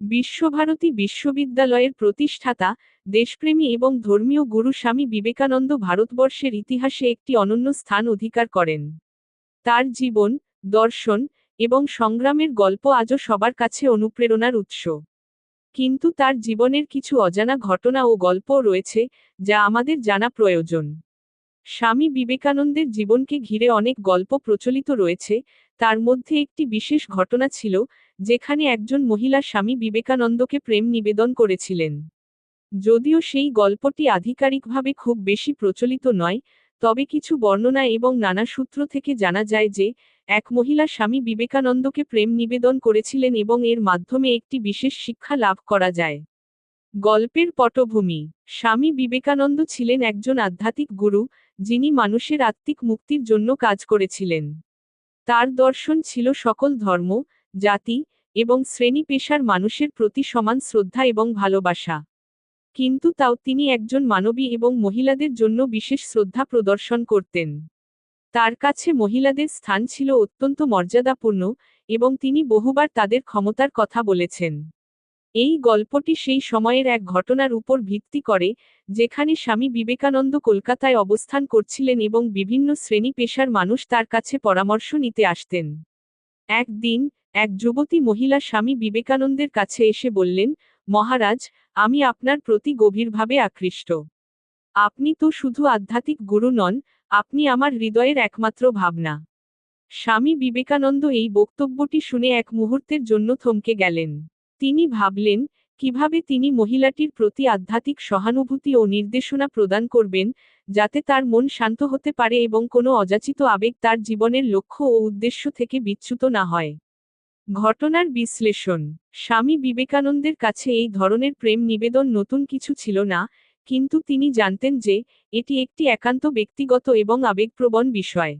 বিশ্বভারতী বিশ্ববিদ্যালয়ের প্রতিষ্ঠাতা, দেশপ্রেমী এবং ধর্মীয় গুরু স্বামী বিবেকানন্দ ভারতবর্ষের ইতিহাসে একটি অনন্য স্থান অধিকার করেন। তার জীবন, দর্শন এবং সংগ্রামের গল্প আজও সবার কাছে অনুপ্রেরণার উৎস। কিন্তু তার জীবনের কিছু অজানা ঘটনা ও গল্পও রয়েছে, যা আমাদের জানা প্রয়োজন। স্বামী বিবেকানন্দের জীবনকে ঘিরে অনেক গল্প প্রচলিত রয়েছে, তার মধ্যে একটি বিশেষ ঘটনা ছিল, যেখানে একজন মহিলা স্বামী বিবেকানন্দকে প্রেম নিবেদন করেছিলেন। যদিও সেই গল্পটি আধিকারিকভাবে খুব বেশি প্রচলিত নয়, তবে কিছু বর্ণনা এবং নানা সূত্র থেকে জানা যায় যে, এক মহিলা স্বামী বিবেকানন্দকে প্রেম নিবেদন করেছিলেন এবং এর মাধ্যমে একটি বিশেষ শিক্ষা লাভ করা যায়। গল্পের পটভূমি। স্বামী বিবেকানন্দ ছিলেন একজন আধ্যাত্মিক গুরু যিনি মানুষের আত্মিক মুক্তির জন্য কাজ করেছিলেন। তার দর্শন ছিল সকল ধর্ম, জাতি এবং শ্রেণি পেশার মানুষের প্রতি সমান শ্রদ্ধা এবং ভালোবাসা। কিন্তু তাও তিনি একজন মানবী এবং মহিলাদের জন্য বিশেষ শ্রদ্ধা প্রদর্শন করতেন। তার কাছে মহিলাদের স্থান ছিল অত্যন্ত মর্যাদাপূর্ণ এবং তিনি বহুবার তাদের ক্ষমতার কথা বলেছেন। এই গল্পটি সেই সময়ের এক ঘটনার উপর ভিত্তি করে, যেখানে স্বামী বিবেকানন্দ কলকাতায় অবস্থান করছিলেন এবং বিভিন্ন শ্রেণি পেশার মানুষ তার কাছে পরামর্শ নিতে আসতেন। একদিন, এক যুবতী মহিলা স্বামী বিবেকানন্দের কাছে এসে বললেন, মহারাজ, আমি আপনার প্রতি গভীরভাবে আকৃষ্ট। আপনি তো শুধু আধ্যাত্মিক গুরু নন, আপনি আমার হৃদয়ের একমাত্র ভাবনা স্বামী বিবেকানন্দ এই বক্তব্যটি শুনে এক মুহূর্তের জন্য থমকে গেলেন। তিনি ভাবলেন, কীভাবে তিনি মহিলাটির প্রতি আধ্যাত্মিক সহানুভূতি ও নির্দেশনা প্রদান করবেন, যাতে তার মন শান্ত হতে পারে এবং কোনো অযাচিত আবেগ তার জীবনের লক্ষ্য ও উদ্দেশ্য থেকে বিচ্যুত না হয়। ঘটনার বিশ্লেষণ। স্বামী বিবেকানন্দের কাছে এই ধরনের প্রেম নিবেদন নতুন কিছু ছিল না, কিন্তু তিনি জানতেন যে, এটি একটি একান্ত ব্যক্তিগত এবং আবেগপ্রবণ বিষয়।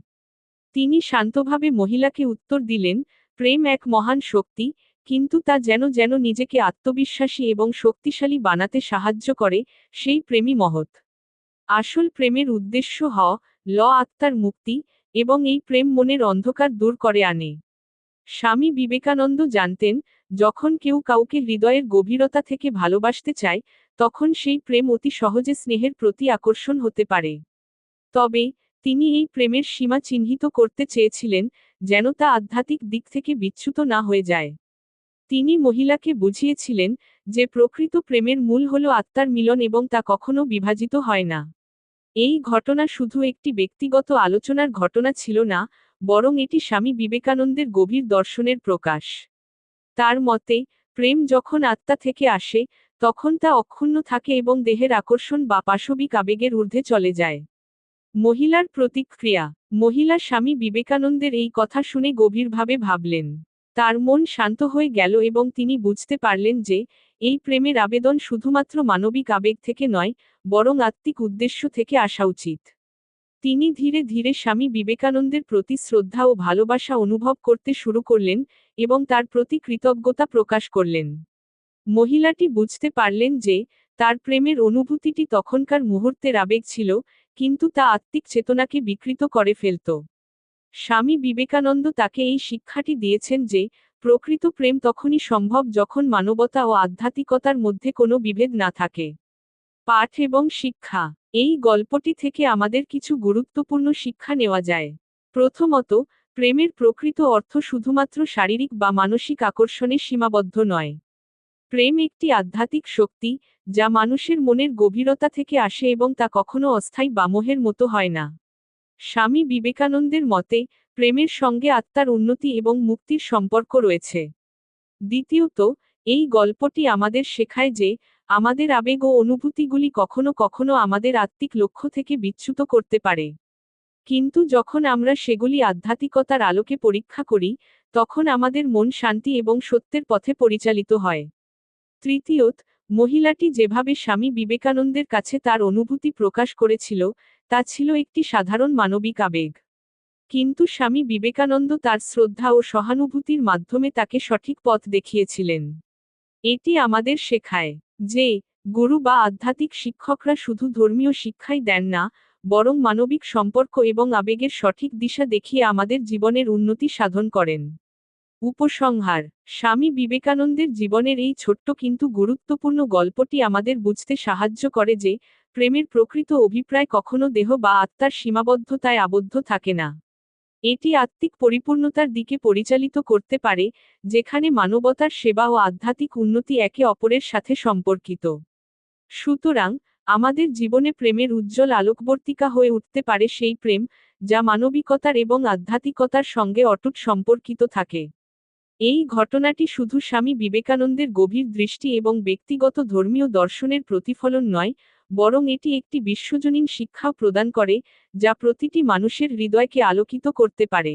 তিনি শান্তভাবে মহিলাকে উত্তর দিলেন, প্রেম এক মহান শক্তি কিন্তু তা যেন যেন নিজেকে আত্মবিশ্বাসী এবং শক্তিশালী বানাতে সাহায্য করে, সেই প্রেমী মহৎ। আসল প্রেমের উদ্দেশ্য হ ল আত্মার মুক্তি, এবং এই প্রেম মনের অন্ধকার দূর করে আনে। স্বামী বিবেকানন্দ জানতেন, যখন কেউ কাউকে হৃদয়ের গভীরতা থেকে ভালোবাসতে চায়, তখন সেই প্রেম অতি সহজে স্নেহের প্রতি আকর্ষণ হতে পারে। তবে, তিনি এই প্রেমের সীমা চিহ্নিত করতে চেয়েছিলেন, যেন তা আধ্যাত্মিক দিক থেকে বিচ্যুত না হয়ে যায়। তিনি মহিলাকে বুঝিয়েছিলেন যে প্রকৃত প্রেমের মূল হল আত্মার মিলন এবং তা কখনো বিভাজিত হয় না। এই ঘটনা শুধু একটি ব্যক্তিগত আলোচনার ঘটনা ছিল না, বরং এটি স্বামী বিবেকানন্দের গভীর দর্শনের প্রকাশ। তার মতে, প্রেম যখন আত্মা থেকে আসে, তখন তা অক্ষুণ্ণ থাকে এবং দেহের আকর্ষণ বা পাশবিক আবেগের ঊর্ধ্বে চলে যায়। মহিলার প্রতিক্রিয়া। মহিলা স্বামী বিবেকানন্দের এই কথা শুনে গভীরভাবে ভাবলেন। তার মন শান্ত হয়ে গেল এবং তিনি বুঝতে পারলেন যে, এই প্রেমের আবেদন শুধুমাত্র মানবিক আবেগ থেকে নয়, বরং আত্মিক উদ্দেশ্য থেকে আসা উচিত। তিনি ধীরে ধীরে স্বামী বিবেকানন্দের প্রতি শ্রদ্ধা ও ভালোবাসা অনুভব করতে শুরু করলেন এবং তার প্রতি কৃতজ্ঞতা প্রকাশ করলেন। মহিলাটি বুঝতে পারলেন যে, তার প্রেমের অনুভূতিটি তখনকার মুহূর্তের আবেগ ছিল, কিন্তু তা আত্মিক চেতনাকে বিকৃত করে ফেলত। স্বামী বিবেকানন্দ তাকে এই শিক্ষাটি দিয়েছেন যে, প্রকৃত প্রেম তখনই সম্ভব যখন মানবতা ও আধ্যাত্মিকতার মধ্যে কোনো বিভেদ না থাকে। পাঠ এবং শিক্ষা। এই গল্পটি থেকে আমাদের কিছু গুরুত্বপূর্ণ শিক্ষা নেওয়া যায়। প্রথমত, প্রেমের প্রকৃত অর্থ শুধুমাত্র শারীরিক বা মানসিক আকর্ষণে সীমাবদ্ধ নয়। প্রেম একটি আধ্যাত্মিক শক্তি, যা মানুষের মনের গভীরতা থেকে আসে এবং তা কখনো অস্থায়ী বা মোহের মতো হয় না। স্বামী বিবেকানন্দের মতে, প্রেমের সঙ্গে আত্মার উন্নতি এবং মুক্তির সম্পর্ক রয়েছে। দ্বিতীয়ত, এই গল্পটি আমাদের শেখায় যে, আমাদের আবেগ ও অনুভূতিগুলি কখনো কখনো আমাদের আত্মিক লক্ষ্য থেকে বিচ্যুত করতে পারে। কিন্তু যখন আমরা সেগুলি আধ্যাত্মিকতার আলোকে পরীক্ষা করি, তখন আমাদের মন শান্তি এবং সত্যের পথে পরিচালিত হয়। তৃতীয়ত, মহিলাটি যেভাবে স্বামী বিবেকানন্দের কাছে তার অনুভূতি প্রকাশ করেছিল তা ছিল একটি সাধারণ মানবিক আবেগ। কিন্তু স্বামী বিবেকানন্দ তার শ্রদ্ধা ও সহানুভূতির মাধ্যমে তাকে সঠিক পথ দেখিয়েছিলেন। এটি আমাদের শেখায় যে, গুরু বা আধ্যাত্মিক শিক্ষকরা শুধু ধর্মীয় শিক্ষাই দেন না, বরং মানবিক সম্পর্ক এবং আবেগের সঠিক দিশা দেখিয়ে আমাদের জীবনের উন্নতি সাধন করেন। উপসংহার। স্বামী বিবেকানন্দের জীবনের এই ছোট্ট কিন্তু গুরুত্বপূর্ণ গল্পটি আমাদের বুঝতে সাহায্য করে যে, প্রেমের প্রকৃত অভিপ্রায় কখনো দেহ বা আত্মার সীমাবদ্ধতায় আবদ্ধ থাকে না। এটি আত্মিক পরিপূর্ণতার দিকে পরিচালিত করতে পারে, যেখানে মানবতার সেবা ও আধ্যাত্মিক উন্নতি একে অপরের সাথে সম্পর্কিত। সুতরাং, আমাদের জীবনে প্রেমের উজ্জ্বল আলোকবর্তিকা হয়ে উঠতে পারে সেই প্রেম, যা মানবিকতার এবং আধ্যাত্মিকতার সঙ্গে অটুট সম্পর্কিত থাকে। এই ঘটনাটি শুধু স্বামী বিবেকানন্দের গভীর দৃষ্টি এবং ব্যক্তিগত ধর্মীয় দর্শনের প্রতিফলন নয়, বরং এটি একটি বিশ্বজনীন শিক্ষাও প্রদান করে, যা প্রতিটি মানুষের হৃদয়কে আলোকিত করতে পারে।